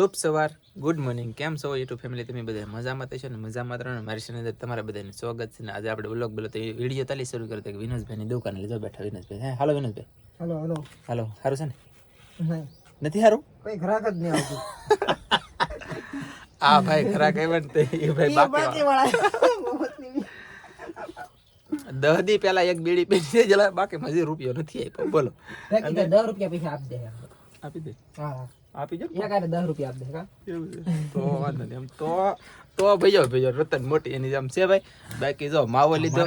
શુભ સવાર good morning કેમ છો યુટ્યુબ ફેમિલી તમે બધા મજામાં થશો ને? મજામાં રહો ને? મારી ચેનલ અંદર તમારા બધાને સ્વાગત છે ને? આજે આપણે બ્લોગ બોલો તો વીડિયો તાલી શરૂ કરતા કે વિનોદભાઈની દુકાને લીધો બેઠા વિનોદભાઈ. હે હાલો વિનોદભાઈ. હલો હાલો. હાલો સારું છે ને? નથી સારું? કોઈ ગ્રાહક જ નહીં આવતું. આ ભાઈ ખરા કઈ બનતે એ ભાઈ બાકી દહ દી પેલા એક બીડી પીધી જલા બાકી મજી રૂપિયો નથી આપ્યો. બોલો. દસ રૂપિયા પૈસા આપી દે. આપી દે? હા. આપી જો એક આરે 10 રૂપિયા આપ દે કા? એવું છે. તો વાંધો નહીં. એમ તો તો ભૈયો ભૈયો રતન મોટી એની જેમ છે ભાઈ. બાકી જો માવો લીધો.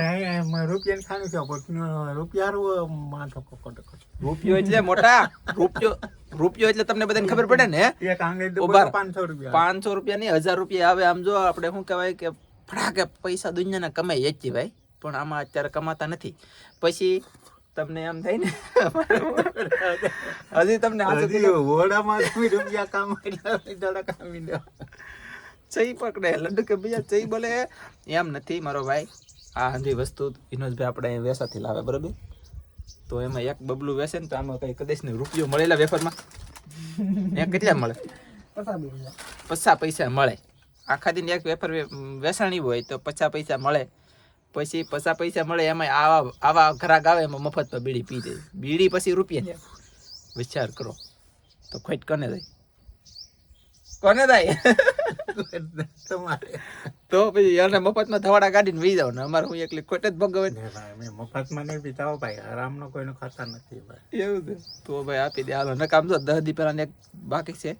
રૂપિયા ખાનું છે પણ રૂપિયા માથો કોકોટ રૂપિયો એટલે મોટા. રૂપિયો રૂપિયો એટલે તમને બધાને ખબર પડે ને? એક આંગળી રહો. પાંચસો રૂપિયા. પાંચસો રૂપિયા નહીં હજાર રૂપિયા આવે. આમ જો આપણે શું કહેવાય કે ફટાકે પૈસા દુનિયાના કમાઈ જ ભાઈ. પણ આમાં અત્યારે કમાતા નથી. પછી તમને એમ થાય ને હજી તમને આ સુધી ઓડામાં રૂપિયા કામ દડા કામી દે. ચઈ પકડે લડ્ડુ કે બીજા ચઈ બોલે? એમ નથી મારો ભાઈ. આ હજી વસ્તુ વિનોદભાઈ આપણે અહીં વેસાથી લાવે બરોબર? તો એમાં એક બબલું વેસે ને તો આમાં કઈ કદાચ ને રૂપિયો મળેલા વેફરમાં? એ કેટલા મળે? પચાસ પૈસા. મળે. આખા દિન એક વેફર વેસાણી હોય તો પચાસ પૈસા મળે. પછી પૈસા પૈસા મળે એમાં આવા આવા ઘરાક આવે એમાં મફતમાં બીડી પી દે. બીડી પછી રૂપિયા. વિચાર કરો. તો ખોટ કોને થાય કોને થાય તો પછી એને મફતમાં થવાડા કાઢીને વી જાવ ને અમારે હું એકલી ખોટે જ ભોગવે. ને. અમે મફતમાં નહીં પીતા ભાઈ. આરામનો કોઈનો ખાતા નથી ભાઈ. એવું છે. તો ભાઈ આપી દે. હાલો નકામ તો દહ દી પહેલા એક બાકી છે.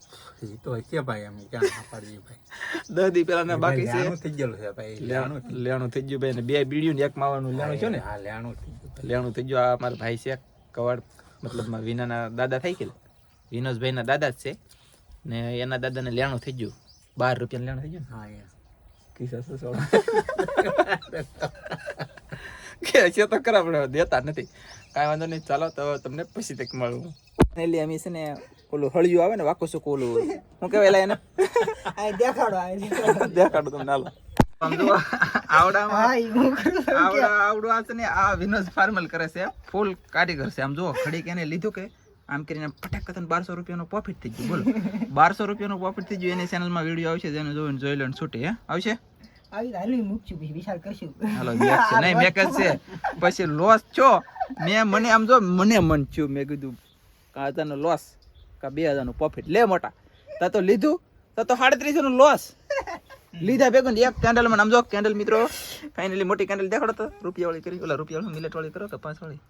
એ તો છે ભાઈ અમે ક્યાં ના પાડીએ ભાઈ? દસ દી પહેલા ને બાકી છે. લેણું થઈ ગયેલું છે ભાઈ લેણું લેણું થઈ ગયું ભાઈ. ને બે બીડીયું ને એક માવાનું લેણું છે ને? હા લેણું થઈ ગયું લેણું થઈ ગયું. આ અમારા ભાઈ છે કવાડ મતલબમાં વિનાના દાદા થઈ ગયેલા વિનોદભાઈના દાદા જ છે. ને એના દાદાને લેણું થઈ ગયું. બાર રૂપિયા લેણું થઈ ગયું હા યાર ને કિસ્સા કે છે તો ખરા પણ દેતા નથી કાંઈ વાંધો નહીં ચાલો તો તમને પછી તક મળું એટલે અમે છે ને ઓલું હળિયું આવે ને વાકો સુકો ઓલું શું કહેવાય એને દેખાડો દેખાડું તમને હાલો આવડા આવડું આ છે ને આ વિનોદ ફાર્મલ કરે છે ફૂલ કારીગર છે આમ જુઓ ઘડીક એને લીધું કે આમ કરીને ફટાક કરીને બારસો રૂપિયાનો પ્રોફિટ થઈ ગયું બોલો. બારસો રૂપિયાનો પ્રોફિટ થઈ ગયું એની ચેનલમાં વીડિયો આવશે જેને જોઈને જોઈ લો છૂટે હે? આવશે? હાલો છે નહીં મેક જ પછી લોસ છો? મેં મને આમ જો મને મન થયું મેં કીધું કા હજારનો લોસ કા બે હજારનો પ્રોફિટ લે મોટા તા તો લીધું તા તો સાડત્રીસો નો લોસ લીધા ભેગું એક કેન્ડલમાં આમ જો કેન્ડલ મિત્રો ફાઇનલી મોટી કેન્ડલ દેખાડો તો રૂપિયા વાળી કરી ઓલા રૂપિયા વાળી મિલેટ વાળી કરો કે પાંચ વાળી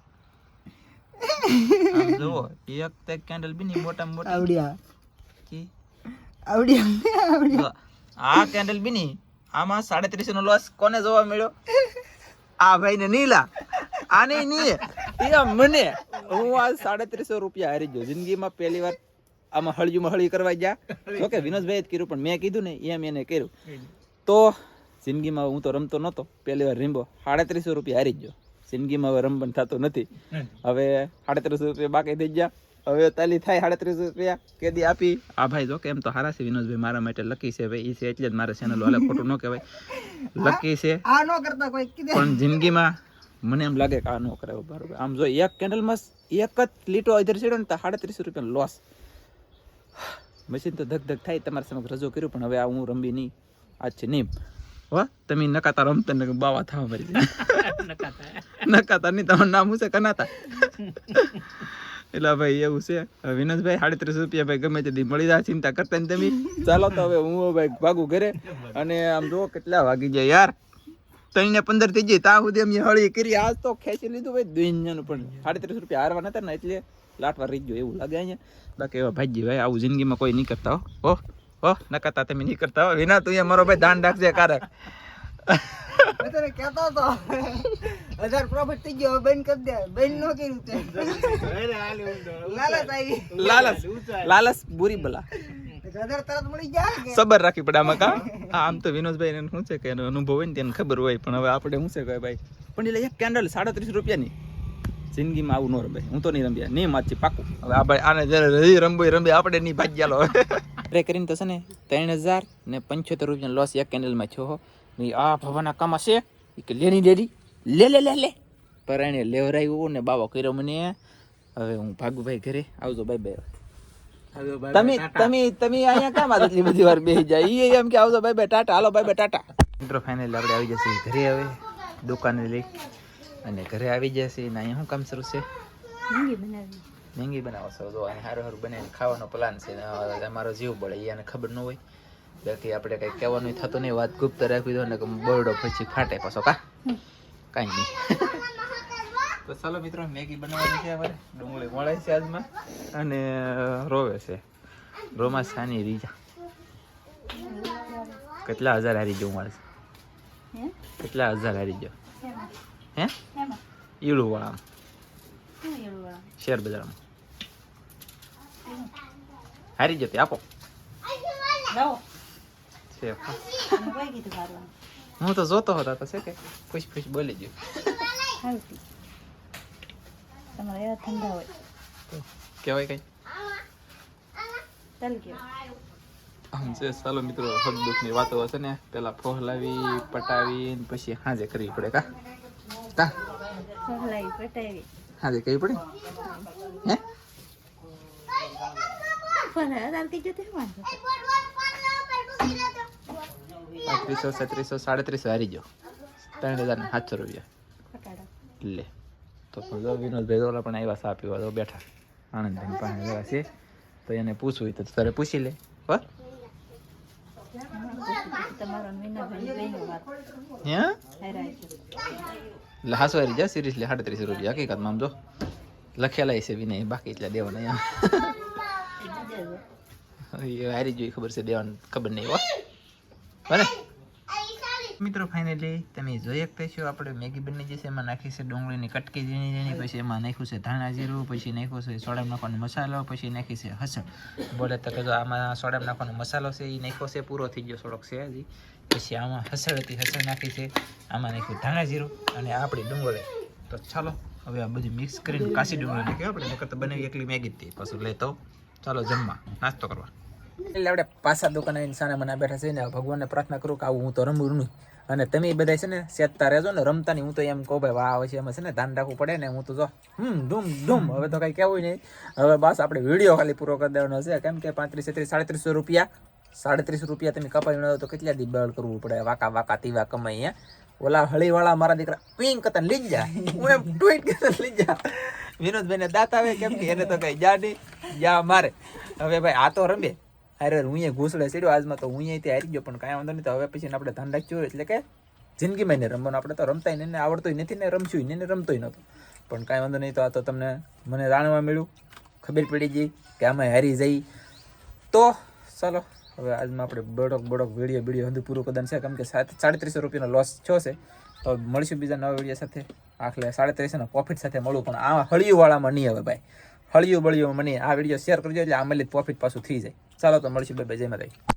જુઓ એક તે કેન્ડલ બી ની મોટા મોટી. કી? જો, આ કેન્ડલ બી ની આમાં ત્રીસ નો લોસ કોને જોવા મળ્યો? આ ભાઈ ને નીલા. આને નહીં એ મને. હું આ સાડત્રીસો રૂપિયા હારી ગયો. જિંદગીમાં પહેલી વાર આમાં હળિયું હળી કરવા ગયા. ઓકે વિનોદભાઈ જ કર્યું પણ મેં કીધું ને એમ એને કર્યું. તો જિંદગીમાં હું તો રમતો નહોતો. પહેલી વાર રીંબો. સાડત્રીસો રૂપિયા હારી જ ગયો. જિંદગીમાં હવે રમવાનું થતો નથી. હવે સાડત્રીસ રૂપિયા બાકી થઈ ગયા. હવે તાલી થાય સાડત્રીસ રૂપિયા કેદી આપી. આ ભાઈ જો કેમ તો હારા છે વિનોદભાઈ મારા માટે લકી છે ભાઈ. એ છે એટલે જ મારે ચેનલ વાલે ખોટું ન કહેવાય. લકી છે. આ નો કરતા કોઈ પણ જિંદગીમાં મને એમ લાગે કે આ ન કરાય બરોબર આમ જો એક કેન્ડલમાં એક જ લીટો ઇધર છેડો ને તો સાડત્રીસ રૂપિયા લોસ મશીન તો ધક ધક થાય તમારા સમક્ષ રજૂ કર્યું પણ હવે આ હું રમી નહીં. આજ છે નહીં હો તમે નકાતા રમતા ને બાવા થવા મરી નકાતા નહીં તમારું નામ છે કનાતા એટલે ભાઈ એવું છે વિનોદભાઈ સાડત્રીસ રૂપિયા ભાઈ ગમે તે દી મળી જાય ચિંતા કરતા ને તમે ચાલો તો હવે હું ભાઈ ભાગું ઘરે અને આમ જુઓ કેટલા વાગી જાય યાર ત્રણ ને પંદર થઈ જાય તા સુધી અમે હળી કરી આજ તો ખેંચી લીધું ભાઈ દુનિયાનું પણ સાડત્રીસ રૂપિયા હારવા નતા ને એટલે લાટવા રહી ગયો એવું લાગે અહીંયા બાકી એવા ભાઈજી ભાઈ આવું જિંદગીમાં કોઈ નહીં કરતા હો હો હો તમે નહીં કરતા હો. વિના તું એ મારો ભાઈ દાન રાખજે કારક. તને કહેતો હજાર પ્રોફિટ થઈ ગયો બંધ કરી દે. બંધ નો કર્યું તે. લાલચ આવી. લાલચ. લાલચ બુરી બલા સબર રાખવી પડે આમાં કા? આમ તો વિનોદભાઈ ને શું છે કે એનો અનુભવ હોય ને તેને ખબર હોય પણ હવે આપણે શું છે કે ભાઈ? પણ એટલે એક કેન્ડલ સાડત્રીસ રૂપિયાની. જિંદગીમાં આવું ન રમે. હું તો નહીં રમ્યા. નહીં માછી પાકું. હવે આ ભાઈ આને જ્યારે રહી રમવું રમે આપણે નહીં ભાગ્યાલો. અરે કરીને તો છે ને ત્રણ હજાર ને પંચોતેર રૂપિયાનો લોસ એક કેન્ડલમાં છો હો. ને આ ભવાના કામ હશે. કે લેની લેડી લે લે લે લે. પર એને લેવરાયું ને બાવો કર્યો મને. હવે હું ભાગુભાઈ ઘરે. આવજો બાય બાય તમે તમે તમે અહીંયા કામ આટલી બધી વાર બેસી જાય. ઈ એમ કે આવજો બાય બાય ટાટા. હાલો બાય બાય ટાટા. મિત્રો ફાઇનલી આપણે આવી જશે ઘરે હવે. દુકાને લઈ. અને ઘરે આવી જશે ને અહીંયા શું કામ શરૂ છે? મેંગી બનાવી. મેંગી બનાવો છો તો અહીં સારું સારું બનાવીને ખાવાનો પ્લાન છે અમારો જીવ બળે એને ખબર ન હોય. બાકી આપણે કંઈ કહેવાનું થતું નહીં વાત ગુપ્ત રાખી દો ને કે બરડો પછી ફાટે પાછો કા? કાંઈ નહીં. તો ચાલો મિત્રો મેગી બનાવવાની છે અમારે ડુંગળી મળે છે આજમાં. અને રોવે છે. રોમાં સાની રીજા. કેટલા હજાર હારી જવું મળશે હે? કેટલા હજાર હારી જાવ હે? એમાં ઈળું વાળામાં શું એવું આ? શેર બજારમાં હારી જતી આપો લાવો હું તો જોતો હતો તો છે કે ખુશ ખુશ બોલી ગયો તમારે એવા ઠંડા હોય કહેવાય કઈ ચાલ છે ચાલો મિત્રો હક દુઃખની વાતો હશે ને પેલા ફોહલાવી પટાવી ને પછી હાજે કરવી પડે કા કા હાજે કરવી પડે? હે? પણ અઢાર કીધું તો શું વાંધો છે? પાંત્રીસો છત્રીસો સાડત્રીસો હારી ગયો. ત્રણ હજાર ને સાતસો રૂપિયા. લે. તો વિનોદભાઈ ઓલા પણ આવ્યા સા પીવા તો બેઠા. આનંદભાઈ પાસે જરા છે. તો એને પૂછવું તો તારે પૂછી લે. તમારો વાત. હે? એટલે હાસો હારી જા સિરિયસલી સાડત્રીસો રૂપિયા. હકીકતમાં આમ જો લખેલા છે વિનય બાકી એટલે દેવાના અહીંયા હારી જોઈ ખબર છે દેવાનું ખબર નહીં હો. બને. મિત્રો ફાઇનલી તમે જોઈ શકતા છો, આપણે મેગી બની જશે, એમાં નાખી ડુંગળીની કટકી ઝીણી ઝીણી પછી એમાં નાખ્યું છે ધાણા જીરું, પછી નાખ્યું છે સોડામ નાખવાનો મસાલો, પછી નાખી છે હસળ બોલે તો કે જો આમાં સોડામ નાખવાનો મસાલો છે એ નાખ્યો છે, પૂરો થઈ ગયો થોડોક છે હજી. પછી આમાં હસળ હતી હસળ નાખી છે, આમાં નાખ્યું ધાણા જીરું અને આપણી ડુંગળી. તો ચાલો, હવે આ બધું મિક્સ કરીને કાશી ડુંગળી નાખ્યો, આપણે નકર તો બનાવી એકલી મેગી જ પાછું લેતો ચાલો, જમવા, નાસ્તો કરવા. એટલે આપણે પાછા દુકાને ઇન્સાને મને બેઠા છે ને ભગવાનને પ્રાર્થના કરું કે આવું હું તો રમું નહીં. અને તમે બધા છે ને સેતતા રહેજો ને રમતા નહીં હું તો એમ કહું, ભાઈ, વાહ આવે છે એમાં છે ને, ધ્યાન રાખવું પડે ને, હું તો જો, હમ, ધૂમ ધૂમ, હવે તો કંઈ કહેવું નહીં. હવે બસ આપણે વીડિયો ખાલી પૂરો કરી દેવાનો છે. કેમ કે પાંત્રીસ, છત્રીસ, સાડત્રીસો રૂપિયા, સાડત્રીસ રૂપિયા તમે કપાઈ ન તો કેટલા દી બળ કરવું પડે? વાકા વાકા, તીવા કમાઈ, હે? ઓલા હળીવાળા મારા દીકરા, પિંક કરતા લઈ જા. હું એમ ટ્વીટ કરતા લઈ જા. વિનોદભાઈને દાંત આવે, કેમ કે એને તો કઈ જા નહીં. જા મારે. હવે ભાઈ, આ તો રમે. અરે હું ઘૂસડે સીડ્યો આજમાં તો હું અહીંયા હારી ગયો, પણ કાંઈ વાંધો નહીં, તો હવે પછી આપણે ધ્યાન રાખ્યું એટલે કે જિંદગીમાં નહીં રમવાનું, આપણે તો રમતા નહીં ને આવડતું નથી ને રમશું એને રમતો નહોતો. પણ કાંઈ વાંધો નહીં, તો આ તો તમને મને જાણવા મળ્યું, ખબર પડી ગઈ કે આમાં હારી જઈ. તો ચાલો, હવે આજમાં આપણે બડોક બડોક વીડિયો વીડિયો હજુ પૂરું કદાન છે, કેમ કે સાડત્રીસો રૂપિયાનો લોસ થયો છે. તો મળીશું બીજા નવા વીડિયો સાથે. આખલે સાડત્રીસોના પ્રોફિટ સાથે મળું, પણ આ હળિયુંવાળામાં નહીં હવે ભાઈ. હળિયું બળિયું મને આ વીડિયો શેર કરજો, એટલે આ મળી પ્રોફિટ પાછું થઈ જાય. ચાલો તો મળીશું બે બે જય માતા